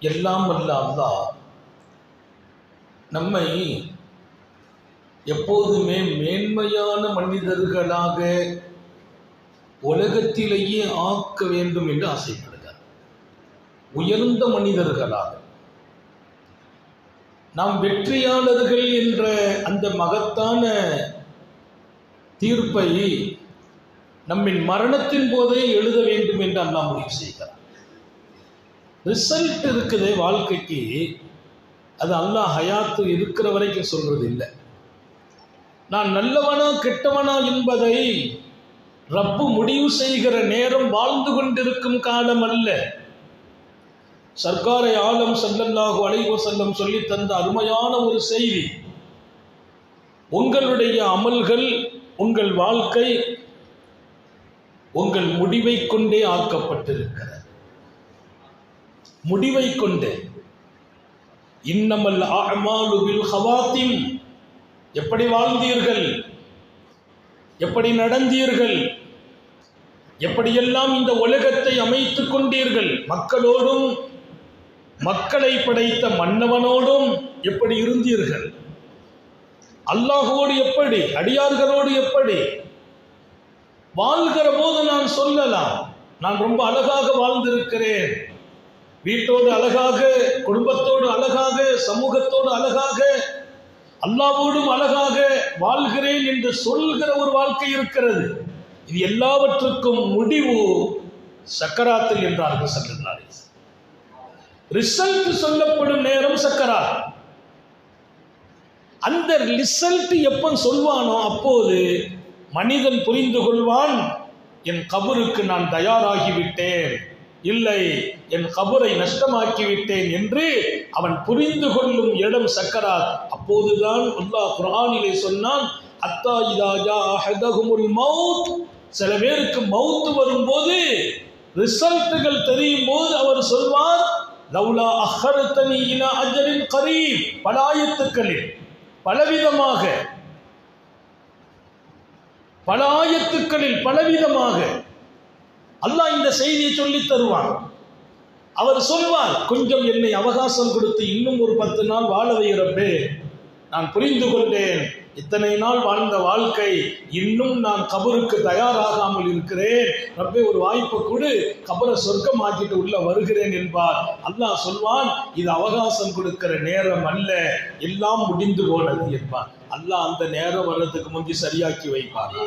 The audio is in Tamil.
எல்லாம் வல்ல அல்லா நம்மை எப்போதுமே மேன்மையான மனிதர்களாக உலகத்திலேயே ஆக்க வேண்டும் என்று ஆசைப்படுகிறார். உயர்ந்த மனிதர்களாக. நாம் வெற்றியாளர்கள் என்ற அந்த மகத்தான தீர்ப்பை நம்மின் மரணத்தின் போதே எழுத வேண்டும் என்று அண்ணா முடிவு செய்கிறார். ரிசல்ட் இருக்குது வாழ்க்கைக்கு அது அல்லாஹ் ஹயாத்து இருக்கிற வரைக்கும் சொல்றது இல்லை. நான் நல்லவனா கெட்டவனா என்பதை ரப்பு முடிவு செய்கிற நேரம் வாழ்ந்து கொண்டிருக்கும் காலம் அல்ல. சர்க்காரை ஆலம் சல்லல்லாஹு அலைஹி செல்லம் சொல்லி தந்த அருமையான ஒரு செய்தி. உங்களுடைய அமல்கள் உங்கள் வாழ்க்கை உங்கள் முடிவை கொண்டே ஆக்கப்பட்டிருக்கிறது. முடிவை கொண்டு. இன்னமல் அமாலு பில் எப்படி வாழ்ந்தீர்கள்? எப்படி நடந்தீர்கள்? எப்படியெல்லாம் இந்த உலகத்தை அமைத்துக் கொண்டீர்கள்? மக்களோடும் மக்களை படைத்த மன்னவனோடும் எப்படி இருந்தீர்கள்? அல்லாஹோடு எப்படி அடியார்களோடு எப்படி? வாழ்கிற போது நான் சொல்லலாம் நான் ரொம்ப அழகாக வாழ்ந்திருக்கிறேன். வீட்டோடு அழகாக குடும்பத்தோடு அழகாக சமூகத்தோடு அழகாக அல்லாவோடும் அழகாக வாழ்கிறேன் என்று சொல்கிற ஒரு வாழ்க்கை இருக்கிறது. இது எல்லாவற்றுக்கும் முடிவு சக்கராத்தில் என்றார்கள் செல்லுகிறார் ரிசல்ட் சொல்லப்படும் நேரம் சக்கரா அந்த ரிசல்ட் எப்போ சொல்வானோ அப்போது மனிதன் புரிந்து கொள்வான் என் கபருக்கு நான் தயாராகிவிட்டேன். இல்லை என் கபரை நஷ்டமாக்கிவிட்டேன் என்று அவன் புரிந்து கொள்ளும் இடம் சக்கராத் அப்போதுதான் அல்லாஹ் குரானிலே சொன்னான் அத்தா இதாஜா அஹதகுமுல் மவுத். சில பேருக்கு மவுத்து வரும்போது ரிசல்ட்டுகள் தெரியும் போது அவர் சொல்வார் லவ்லா அஹர்தனி இன அஜரின் கரீப். பலாயத்துக்களில் பலவிதமாக பலாயத்துக்களில் பலவிதமாக அல்லாஹ் இந்த செய்தியை சொல்லி தருவான். அவர் சொல்வார் கொஞ்சம் என்னை அவகாசம் கொடுத்து இன்னும் ஒரு பத்து நாள் வாழ வைகிறப்பே நான் புரிந்து கொண்டேன். இத்தனை நாள் வாழ்ந்த வாழ்க்கை இன்னும் நான் கபருக்கு தயாராகாமல் இருக்கிறேன். ரப்பே ஒரு வாய்ப்பை கொடு. கபரை சொர்க்கம் ஆக்கிட்டு உள்ள வருகிறேன் என்பார். அல்லாஹ் சொல்வான் இது அவகாசம் கொடுக்கிற நேரம் அல்ல. எல்லாம் முடிந்து போனது என்பார். அல்லாஹ் அந்த நேரம் வர்றதுக்கு முந்தி சரியாக்கி வைப்பார்.